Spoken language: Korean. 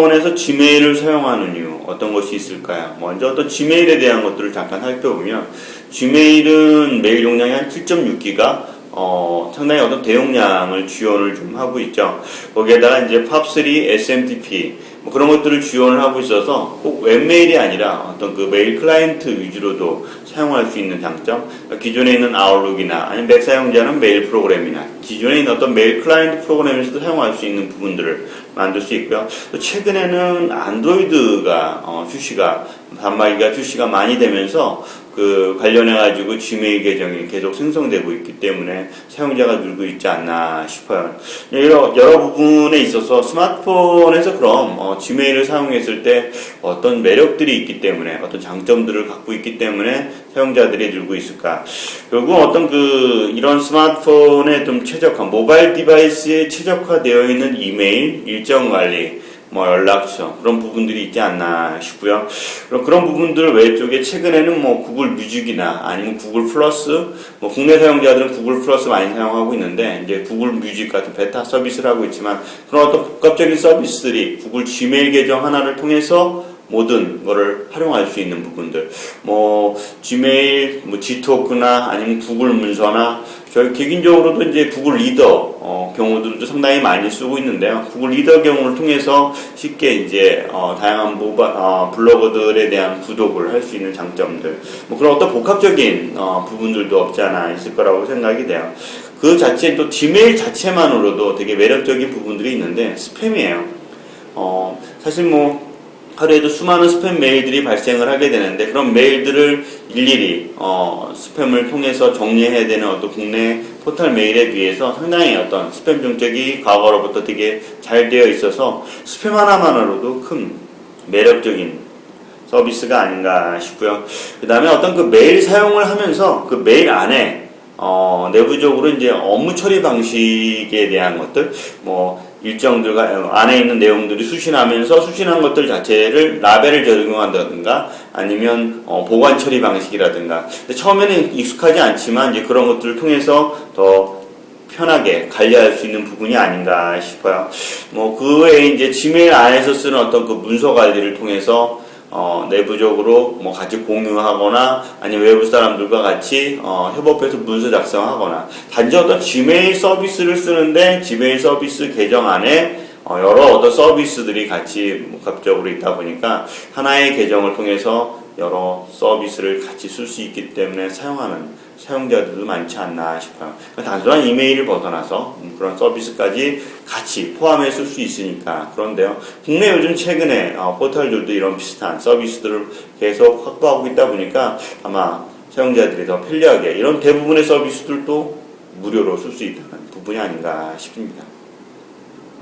스마트폰에서 지메일을 사용하는 이유 어떤 것이 있을까요? 먼저 어떤 지메일에 대한 것들을 잠깐 살펴보면 지메일은 메일 용량이 한 7.6기가 어, 상당히 어떤 대용량을 지원을 좀 하고 있죠. 거기에다가 이제 팝3, SMTP 뭐 그런 것들을 지원을 하고 있어서 꼭 웹메일이 아니라 어떤 그 메일 클라이언트 위주로도 사용할 수 있는 장점. 그러니까 기존에 있는 아웃룩이나 아니면 맥 사용자는 메일 프로그램이나 기존에 있는 어떤 메일 클라이언트 프로그램에서도 사용할 수 있는 부분들을 만들 수 있고요. 또 최근에는 안드로이드가 어, 출시가 단말기가 출시가 많이 되면서 그 관련해 가지고 지메일 계정이 계속 생성되고 있기 때문에 사용자가 늘고 있지 않나 싶어요. 여러, 여러 부분에 있어서 스마트폰에서 그럼 어, 지메일을 사용했을 때 어떤 매력들이 있기 때문에 어떤 장점들을 갖고 있기 때문에 사용자들이 늘고 있을까? 결국 어떤 그 이런 스마트폰에 좀 최적화, 모바일 디바이스에 최적화되어 있는 이메일, 일정 관리, 뭐 연락처 그런 부분들이 있지 않나 싶고요. 그런 부분들 외쪽에 최근에는 뭐 구글 뮤직이나 아니면 구글 플러스 뭐 국내 사용자들은 구글 플러스 많이 사용하고 있는데 이제 구글 뮤직 같은 베타 서비스를 하고 있지만 그런 어떤 복합적인 서비스들이 구글 지메일 계정 하나를 통해서 모든 거를 활용할 수 있는 부분들 뭐 지메일 뭐 지토크나 아니면 구글 문서나 저희 개인적으로도 이제 구글 리더 어, 경우들도 상당히 많이 쓰고 있는데요. 구글 리더 경우를 통해서 쉽게 이제 어, 다양한 모바, 어, 블로거들에 대한 구독을 할 수 있는 장점들, 뭐 그런 어떤 복합적인 어, 부분들도 없지 않아 있을 거라고 생각이 돼요. 그 자체 또 지메일 자체만으로도 되게 매력적인 부분들이 있는데 스팸이에요. 어, 사실 뭐 하루에도 수많은 스팸 메일들이 발생을 하게 되는데 그런 메일들을 일일이 어, 스팸을 통해서 정리해야 되는 어떤 국내 포털 메일에 비해서 상당히 어떤 스팸 정책이 과거로부터 되게 잘 되어 있어서 스팸 하나만으로도 큰 매력적인 서비스가 아닌가 싶고요. 그 다음에 어떤 그 메일 사용을 하면서 그 메일 안에 어, 내부적으로 이제 업무 처리 방식에 대한 것들, 뭐, 일정들과 안에 있는 내용들이 수신하면서 수신한 것들 자체를 라벨을 적용한다든가 아니면 어, 보관 처리 방식이라든가 처음에는 익숙하지 않지만 이제 그런 것들을 통해서 더 편하게 관리할 수 있는 부분이 아닌가 싶어요. 뭐 그 외에 이제 지메일 안에서 쓰는 어떤 그 문서 관리를 통해서 어, 내부적으로 뭐 같이 공유하거나 아니면 외부 사람들과 같이 어, 협업해서 문서 작성하거나. 단지 어떤 지메일 서비스를 쓰는데 지메일 서비스 계정 안에 어, 여러 어떤 서비스들이 같이 복합적으로 있다 보니까 하나의 계정을 통해서 여러 서비스를 같이 쓸 수 있기 때문에 사용하는 사용자들도 많지 않나 싶어요. 그러니까 단순한 이메일을 벗어나서 음, 그런 서비스까지 같이 포함해 쓸 수 있으니까 그런데요. 국내 요즘 최근에 어, 포털들도 이런 비슷한 서비스들을 계속 확보하고 있다 보니까 아마 사용자들이 더 편리하게 이런 대부분의 서비스들도 무료로 쓸 수 있다는 부분이 아닌가 싶습니다.